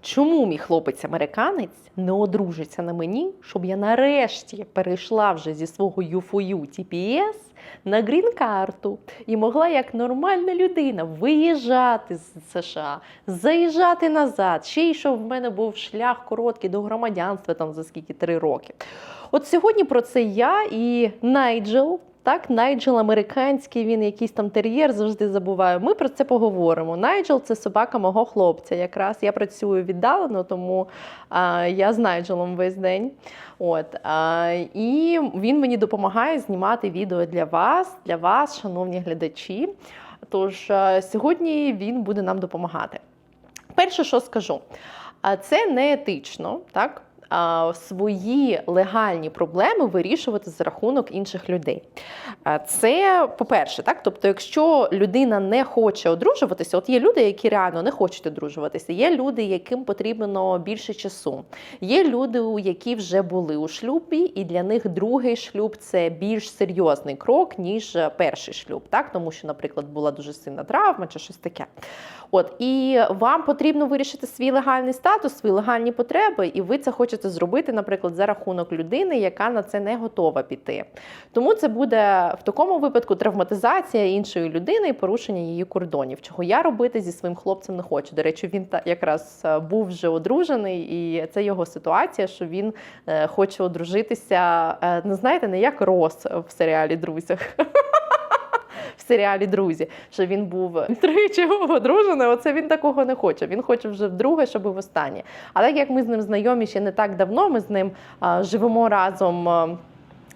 чому мій хлопець-американець не одружиться на мені, щоб я нарешті перейшла вже зі свого UFOU TPS на грін-карту і могла як нормальна людина виїжджати з США, заїжджати назад. Ще й що в мене був шлях короткий до громадянства там за скільки три роки. От сьогодні про це я і Найджел. Так, Найджел американський, він якийсь там тер'єр, завжди забуваю. Ми про це поговоримо. Найджел це собака мого хлопця. Якраз я працюю віддалено, тому а, я з Найджелом весь день. От, а, і він мені допомагає знімати відео для вас, для вас, шановні глядачі. Тож а, сьогодні він буде нам допомагати. Перше, що скажу, а, це не етично, так? Свої легальні проблеми вирішувати за рахунок інших людей. Це по-перше, так. Тобто, якщо людина не хоче одружуватися, от є люди, які реально не хочуть одружуватися, є люди, яким потрібно більше часу. Є люди, які вже були у шлюбі, і для них другий шлюб це більш серйозний крок, ніж перший шлюб, так тому що, наприклад, була дуже сильна травма чи щось таке. От і вам потрібно вирішити свій легальний статус, свої легальні потреби, і ви це хочете зробити, наприклад, за рахунок людини, яка на це не готова піти. Тому це буде в такому випадку травматизація іншої людини і порушення її кордонів, чого я робити зі своїм хлопцем не хочу. До речі, він якраз е, був вже одружений, і це його ситуація, що він е, хоче одружитися. Не знаєте, не як Рос в серіалі Друзях. В серіалі Друзі, що він був тричі одружений, оце він такого не хоче. Він хоче вже вдруге, щоб і останнє. А так як ми з ним знайомі ще не так давно, ми з ним а, живемо разом.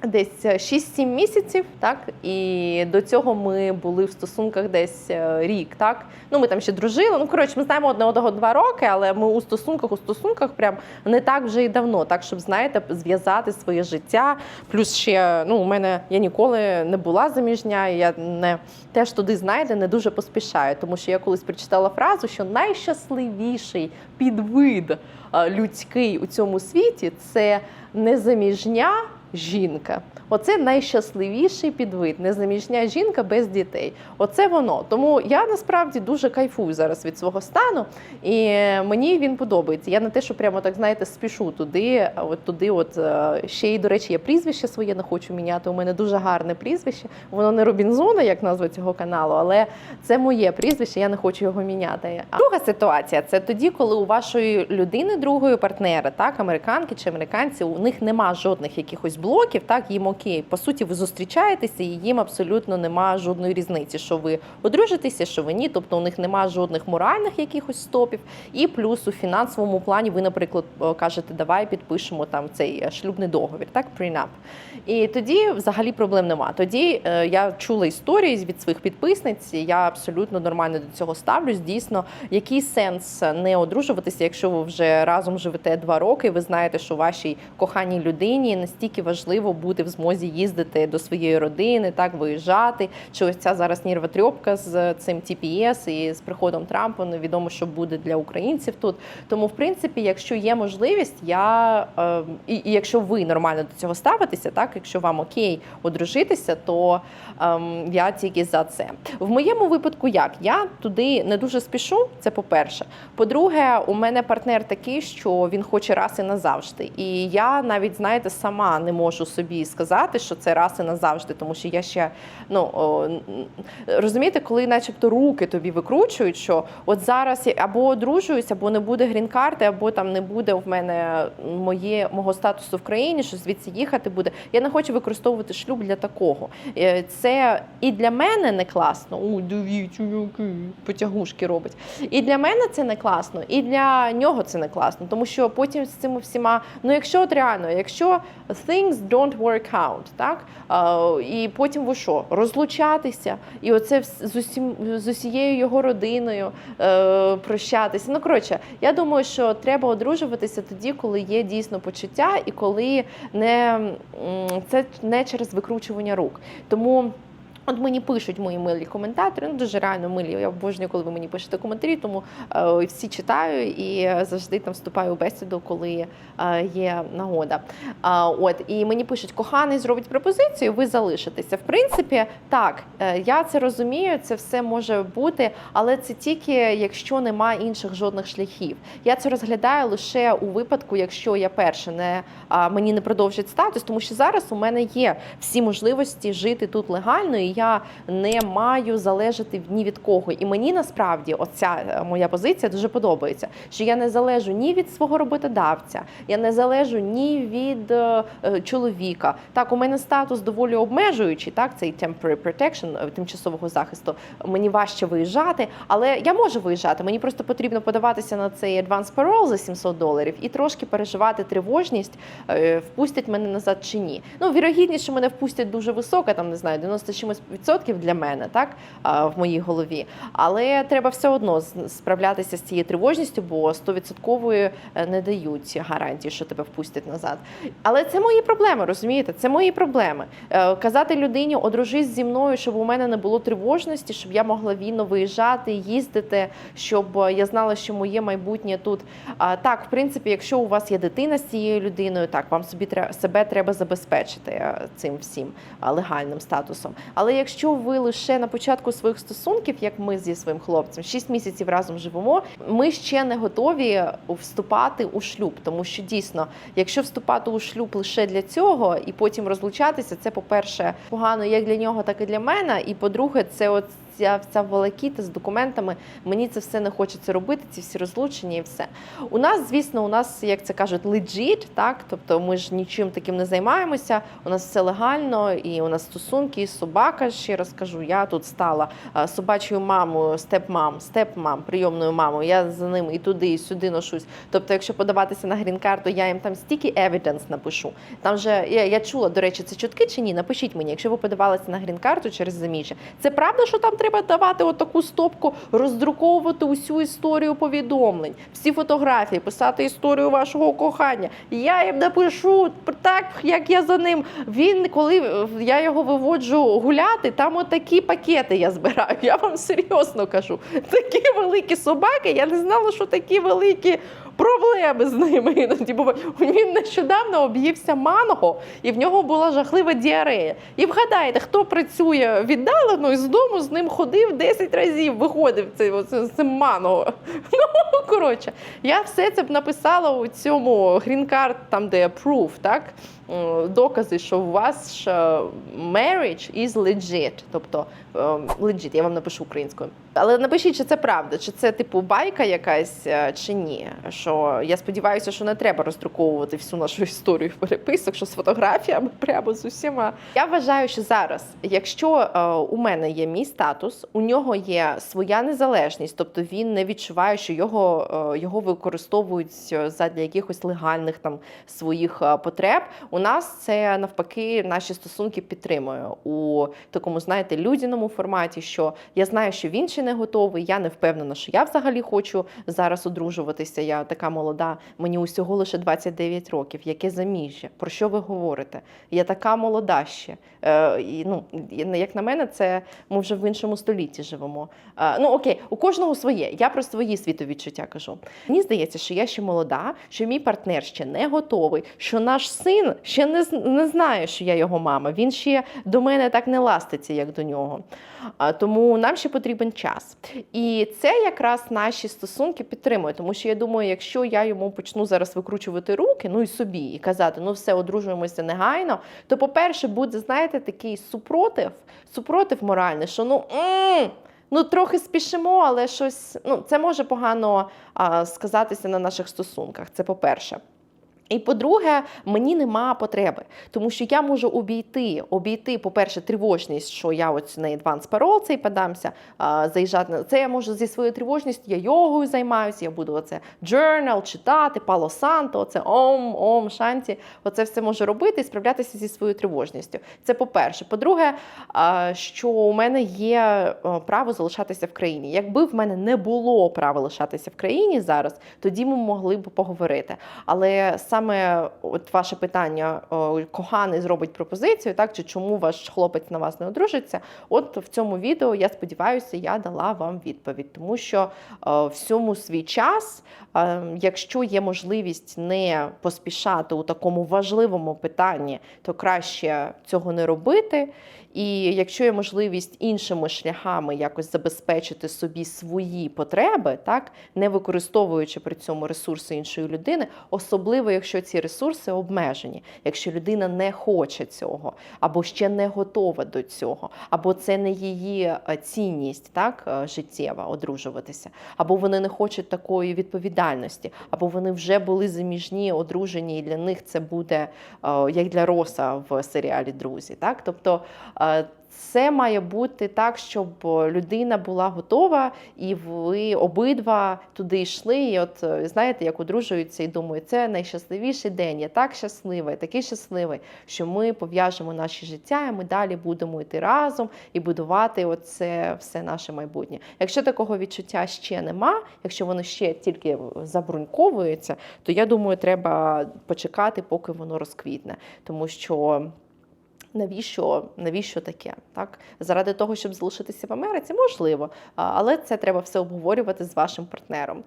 Десь 6-7 місяців, так і до цього ми були в стосунках десь е, рік. Так ну ми там ще дружили. Ну коротше, ми знаємо одне одного два роки, але ми у стосунках у стосунках прям не так вже й давно, так щоб знаєте, зв'язати своє життя. Плюс ще ну у мене я ніколи не була заміжня. і Я не теж туди знаєте, не дуже поспішаю, тому що я колись прочитала фразу, що найщасливіший підвид е, людський у цьому світі це незаміжня жінка. Оце найщасливіший підвид, незаміжня жінка без дітей. Оце воно. Тому я насправді дуже кайфую зараз від свого стану, і мені він подобається. Я не те, що прямо так знаєте, спішу туди. От туди, от е, ще й до речі, я прізвище своє не хочу міняти. У мене дуже гарне прізвище. Воно не Робінзона, як назва цього каналу, але це моє прізвище. Я не хочу його міняти. А друга ситуація це тоді, коли у вашої людини, другої партнера, так американки чи американці, у них нема жодних якихось блоків, так їм окей. По суті, ви зустрічаєтеся, і їм абсолютно нема жодної різниці, що ви одружитеся, що ви ні. Тобто у них нема жодних моральних якихось стопів. І плюс у фінансовому плані ви, наприклад, кажете, давай підпишемо там цей е, шлюбний договір, так prenup. І тоді взагалі проблем нема. Тоді е, я чула історії від своїх підписниць. Я абсолютно нормально до цього ставлюсь. Дійсно, який сенс не одружуватися, якщо ви вже разом живете два роки. і Ви знаєте, що вашій коханій людині настільки важливо бути в змозі їздити до своєї родини, так виїжджати. Що ось ця зараз нервотрьопка з цим TPS і з приходом Трампа невідомо, що буде для українців тут. Тому, в принципі, якщо є можливість, я е, і, і якщо ви нормально до цього ставитеся, так якщо вам окей одружитися, то ем, я тільки за це. В моєму випадку, як я туди не дуже спішу. Це по-перше. По-друге, у мене партнер такий, що він хоче раз і назавжди. І я навіть знаєте сама не можу собі сказати, що це раз і назавжди, тому що я ще ну розумієте, коли, начебто, руки тобі викручують, що от зараз я або одружуюсь, або не буде грін-карти, або там не буде в мене моє мого статусу в країні, що звідси їхати буде. Я не хочу використовувати шлюб для такого. Е, Це і для мене не класно. У дивіться, який потягушки робить. І для мене це не класно, і для нього це не класно, тому що потім з цими всіма, ну якщо от реально, якщо things don't work out, так і потім ви що, розлучатися, і оце з усім з усією його родиною е, прощатися. Ну коротше, я думаю, що треба одружуватися тоді, коли є дійсно почуття, і коли не це не через викручування рук. Тому. От мені пишуть мої милі коментатори, ну дуже реально милі. Я обожнюю, коли ви мені пишете коментарі, тому е, всі читаю і завжди там вступаю у бесіду, коли е, є нагода. А, от і мені пишуть, коханий зробить пропозицію, ви залишитеся. В принципі, так е, я це розумію, це все може бути, але це тільки якщо немає інших жодних шляхів. Я це розглядаю лише у випадку, якщо я перше не а, мені не продовжать статус, тому що зараз у мене є всі можливості жити тут легально, і я не маю залежати ні від кого. І мені насправді оця е, моя позиція дуже подобається. Що я не залежу ні від свого роботодавця, я не залежу ні від е, е, чоловіка. Так, у мене статус доволі обмежуючий, так цей temporary protection, тимчасового захисту. Мені важче виїжджати, але я можу виїжджати. Мені просто потрібно подаватися на цей advance parole за 700 доларів і трошки переживати тривожність, впустять мене назад чи ні. Ну, вірогідність, що мене впустять дуже висока, там не знаю, 90 чимось відсотків для мене, так в моїй голові. Але треба все одно справлятися з цією тривожністю, бо 100% не дають гарантії, що тебе впустять назад. Але це мої проблеми, розумієте? Це мої проблеми. Е, Казати людині, одружись зі мною, щоб у мене не було тривожності, щоб я могла вільно виїжджати, їздити, щоб е, я знала, що моє майбутнє тут. Так, в принципі, якщо у вас є дитина з цією людиною, так вам собі тре- себе треба забезпечити е, цим всім легальним статусом. Але якщо ви лише на початку своїх стосунків, як ми зі своїм хлопцем, 6 місяців разом живемо, ми ще не готові вступати у шлюб, тому що дійсно, якщо вступати у шлюб лише для цього і потім розлучатися, це по-перше, погано як для нього, так і для мене. І по-друге, це от ця вся волокіта з документами. Мені це все не хочеться робити, ці всі розлучення і все. У нас, звісно, у нас, як це кажуть, legit, так тобто ми ж нічим таким не займаємося. У нас все легально, і у нас стосунки, і собака. Ще раз кажу, я тут стала собачою мамою, степ-мам, степ-мам, прийомною мамою. Я за ним і туди, і сюди ношусь. Тобто, якщо подаватися на грін-карту, я їм там стільки evidence напишу. Там же я, я чула, до речі, це чутки чи ні? Напишіть мені, якщо ви подавалися на грін-карту через заміжжя. Це правда, що там треба давати отаку стопку, роздруковувати усю історію повідомлень, всі фотографії, писати історію вашого кохання. Я їм напишу так, як я за ним. Він, коли е, я його виводжу гуляти, там отакі пакети я збираю. Я вам серйозно кажу. Такі великі собаки, я не знала, що такі великі. Проблеми з ними іноді бувають. Він нещодавно об'ївся манго, і в нього була жахлива діарея. І вгадайте, хто працює віддалено і з дому з ним ходив 10 разів, виходив з цим манго. Ну, коротше, я все це б написала у цьому грін-карт, там, де proof, так? М, Докази, що у вас е, marriage is legit. Тобто е, legit, я вам напишу українською. Але напишіть, чи це правда, чи це типу байка якась, е, чи ні. Що я сподіваюся, що не треба роздруковувати всю нашу історію переписок, що з фотографіями прямо з усіма. Я вважаю, що зараз, якщо е, у мене є мій статус, у нього є своя незалежність, тобто він не відчуває, що його, е, його використовують е, задля якихось легальних там своїх е, потреб. У нас це навпаки наші стосунки підтримує у такому, знаєте, людяному форматі, що я знаю, що він ще не готовий. Я не впевнена, що я взагалі хочу зараз одружуватися. Я така молода, мені усього лише 29 років. Яке заміжжя? Про що ви говорите? Я така молода ще. Е, і, ну, як на мене, це ми вже в іншому столітті живемо. Е, ну окей, у кожного своє. Я про свої світовідчуття кажу. Мені здається, що я ще молода, що мій партнер ще не готовий, що наш син ще не, не знає, що я його мама. Він ще до мене так не ластиться, як до нього. А, Тому нам ще потрібен час. І це якраз наші стосунки підтримує. Тому що я думаю, якщо я йому почну зараз викручувати руки, ну і собі, і казати, ну все, одружуємося негайно, то, по-перше, буде, знаєте, такий супротив, супротив моральний, що ну. м Ну, трохи спішимо, але щось ну це може погано а, сказатися на наших стосунках. Це по-перше. І по-друге, мені нема потреби, тому що я можу обійти, обійти, по-перше, тривожність, що я ось на advance parole цей подамся, а, заїжджати це. Я можу зі своєю тривожністю, я йогою займаюся, я буду оце journal читати, пало санто, оце ом, ом, шанті. Оце все можу робити і справлятися зі своєю тривожністю. Це по-перше. По-друге, що у мене є право залишатися в країні. Якби в мене не було права лишатися в країні зараз, тоді ми могли б поговорити. Але саме от ваше питання, коханий зробить пропозицію, так чи чому ваш хлопець на вас не одружиться? От в цьому відео я сподіваюся, я дала вам відповідь, тому що всьому свій час, е, якщо є можливість не поспішати у такому важливому питанні, то краще цього не робити. І якщо є можливість іншими шляхами якось забезпечити собі свої потреби, так не використовуючи при цьому ресурси іншої людини, особливо якщо ці ресурси обмежені, якщо людина не хоче цього, або ще не готова до цього, або це не її е, цінність, так е, життєва одружуватися, або вони не хочуть такої відповідальності, або вони вже були заміжні, одружені, і для них це буде е, як для Роса в серіалі Друзі. Так, тобто. Е, Це має бути так, щоб людина була готова, і ви обидва туди йшли. І от е, знаєте, як одружуються і думають, це найщасливіший день. Я так щаслива, такий щасливий, що ми пов'яжемо наші життя, і ми далі будемо йти разом і будувати оце все наше майбутнє. Якщо такого відчуття ще нема, якщо воно ще тільки забруньковується, то я думаю, треба почекати, поки воно розквітне, тому що. Навіщо, навіщо таке? Так? Заради того, щоб залишитися в Америці, можливо, але це треба все обговорювати з вашим партнером.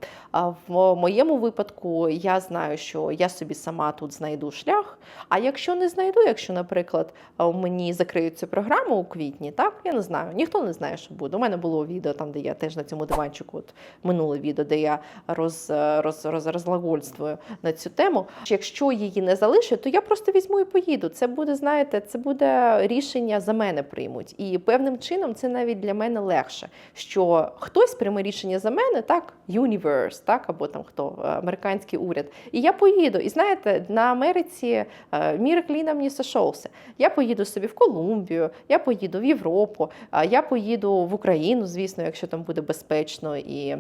В моєму випадку я знаю, що я собі сама тут знайду шлях. А якщо не знайду, якщо, наприклад, мені закриють цю програму у квітні, так я не знаю, ніхто не знає, що буде. У мене було відео там, де я теж на цьому диванчику, от минуле відео, де я роз, роз, роз, розлагольствую на цю тему. Якщо її не залишать, то я просто візьму і поїду. Це буде, знаєте, це буде рішення за мене приймуть. І певним чином це навіть для мене легше, що хтось прийме рішення за мене, так, Universe, так, або там хто, е, американський уряд. І я поїду. І знаєте, на Америці е, мір кліном не сошовся. Я поїду собі в Колумбію, я поїду в Європу, я поїду в Україну, звісно, якщо там буде безпечно і.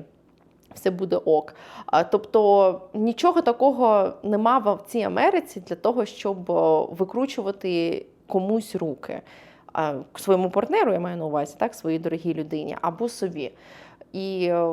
Все буде ок. Тобто нічого такого нема в цій Америці для того, щоб викручувати комусь руки. Своєму партнеру, я маю на увазі, так, своїй дорогій людині або собі. І е,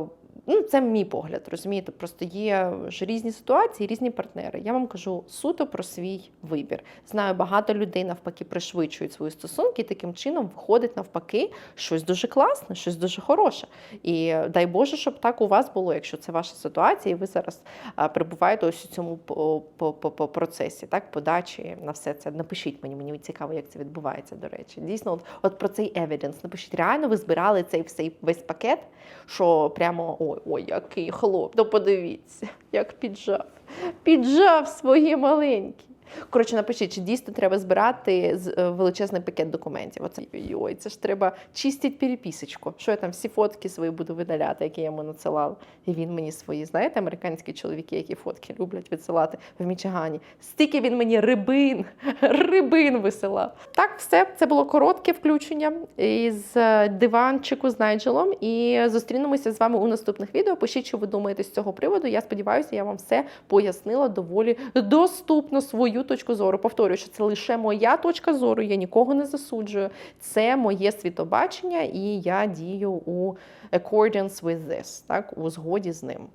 ну, це мій погляд, розумієте? Просто є ж різні ситуації, різні партнери. Я вам кажу суто про свій вибір. Знаю, багато людей навпаки пришвидшують свої стосунки, і таким чином виходить навпаки щось дуже класне, щось дуже хороше. І дай Боже, щоб так у вас було, якщо це ваша ситуація, і ви зараз перебуваєте ось у цьому процесі, так, подачі на все це. Напишіть мені, мені цікаво, як це відбувається, до речі. Дійсно, от, от про цей евіденс. Напишіть, реально ви збирали цей всей весь пакет, що прямо ой, ой, який хлоп. Ну подивіться, як піджав. Піджав свої маленькі. Коротше, напишіть, чи дійсно треба збирати е, величезний пакет документів. Оце ой, це ж треба чистити переписочку. Що я там всі фотки свої буду видаляти, які я йому надсилала. І він мені свої, знаєте, американські чоловіки, які фотки люблять відсилати в Мічигані. Стільки він мені рибин, рибин висилав. Так, все, це було коротке включення із е, диванчику з Найджелом. І зустрінемося з вами у наступних відео. Пишіть, що ви думаєте з цього приводу. Я сподіваюся, я вам все пояснила доволі доступно точку зору. Повторюю, що це лише моя точка зору. Я нікого не засуджую. Це моє світобачення, і я дію у accordance with this, так, у згоді з ним.